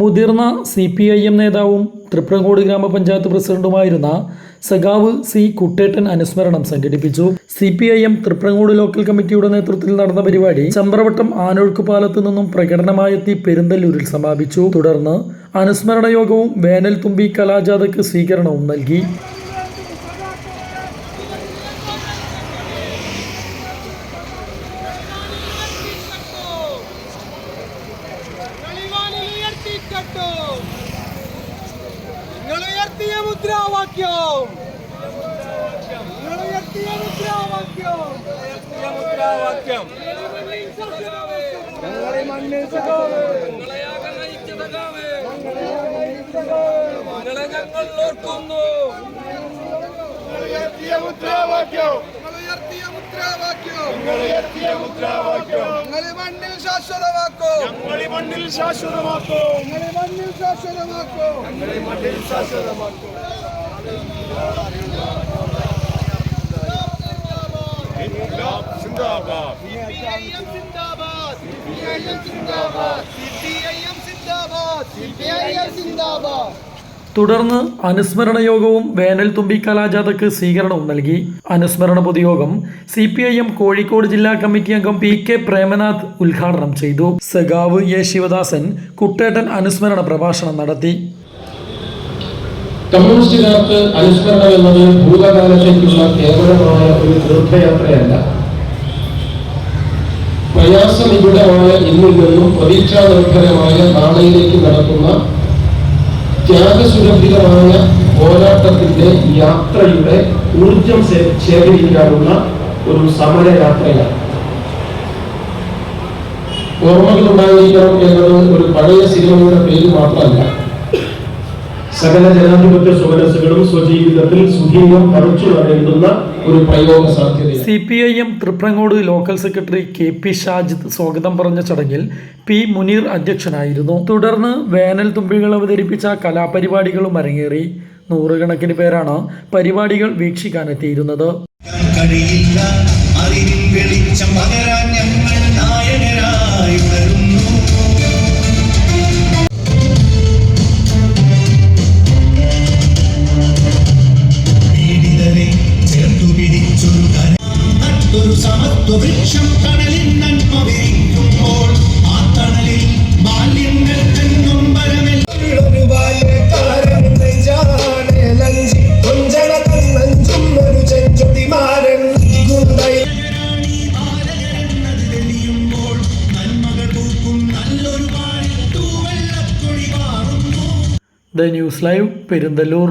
മുതിർന്ന C P I M നേതാവും തൃപ്രങ്കോട് ഗ്രാമപഞ്ചായത്ത് പ്രസിഡന്റുമായിരുന്ന സഖാവ് സി കുട്ടേട്ടൻ അനുസ്മരണം സംഘടിപ്പിച്ചു. C P I M Thriprangode local കമ്മിറ്റിയുടെ നേതൃത്വത്തിൽ നടന്ന പരിപാടി ചമ്പ്രവട്ടം ആനൊഴുക്ക് പാലത്ത് നിന്നും പ്രകടനമായെത്തി പെരുന്തല്ലൂരിൽ സമാപിച്ചു. തുടർന്ന് അനുസ്മരണ യോഗവും വേനൽ തുമ്പി കലാജാഥയ്ക്ക് സ്വീകരണവും നൽകി. മുദ്രാവാക്യം നിങ്ങൾ ഉയർത്തിയ മുദ്രാവാക്യം മുദ്രാവാക്യം ഞങ്ങളെ മണ്ണിൽ. നിങ്ങളെ ഞങ്ങൾ ഓർക്കുന്നു. ഉയർത്തിയ മുദ്രാവാക്യം. ഉയർത്തിയ മുദ്രാവാക്യം. ഉയർത്തിയ മുദ്രാവാക്യം. ഞങ്ങളെ മണ്ണിൽ ശാശ്വതമാക്കോ. ഞങ്ങളി മണ്ണിൽ ശാശ്വതമാക്കോ. ഞങ്ങളെ മണ്ണിൽ ശാശ്വതമാക്കോ. ഞങ്ങളി മണ്ണിൽ ശാശ്വതമാക്കോ. തുടർന്ന് അനുസ്മരണ യോഗവും വേനൽ തുമ്പി കലാജാഥയ്ക്ക് സ്വീകരണവും നൽകി. അനുസ്മരണ പൊതുയോഗം C P I M Kozhikode ജില്ലാ കമ്മിറ്റി അംഗം പി കെ പ്രേമനാഥ് ഉദ്ഘാടനം ചെയ്തു. സഖാവ് എ ശിവദാസൻ കുട്ടേട്ടൻ അനുസ്മരണ പ്രഭാഷണം നടത്തി. കമ്മ്യൂണിസ്റ്റുകാർക്ക് അനുസ്മരണം എന്നത് ഭൂതകാലത്തേക്കുള്ള കേവലമായ ഒരു തീർത്ഥയാത്രയല്ല. പ്രയാസനിബിഡമായ ഇന്നിൽ നിന്നും പ്രതീക്ഷാ നിർഭരമായ നാളെയിലേക്ക് നടക്കുന്ന ത്യാഗസുരഭിതമായ പോരാട്ടത്തിന്റെ യാത്രയുടെ ഊർജം ശേഖരിക്കാനുള്ള ഒരു സമരയാത്രയാണ്. ഓർമ്മകൾ ഉണ്ടായിരിക്കണം എന്നത് ഒരു പഴയ സിനിമയുടെ പേര് മാത്രമല്ല. സകല ജനാധിപത്യ സുമനസ്സുകളും സ്വജീവിതത്തിൽ സുധീരം പറിച്ചു നടേണ്ടുന്ന ഒരു പ്രയോഗ സാധ്യത C P I M Thriprangode local secretary K P Shajid സ്വാഗതം പറഞ്ഞ ചടങ്ങിൽ പി മുനീർ അധ്യക്ഷനായിരുന്നു. തുടർന്ന് വേനൽ തുമ്പികൾ അവതരിപ്പിച്ച കലാപരിപാടികളും അരങ്ങേറി. നൂറുകണക്കിന് പേരാണ് പരിപാടികൾ വീക്ഷിക്കാനെത്തിയിരുന്നത്. കഴിയില്ല അറിവിൽ വെളിച്ചം പകരാൻ സമത്വ വൃക്ഷം കടലിൽ നന്മ വിരിക്കുമ്പോൾ ആ തണലിൽ ബാല്യങ്ങൾ തൂവെള്ളക്കൊടി മാറുന്നു ദ ന്യൂസ് ലൈവ് പെരുന്തല്ലൂർ.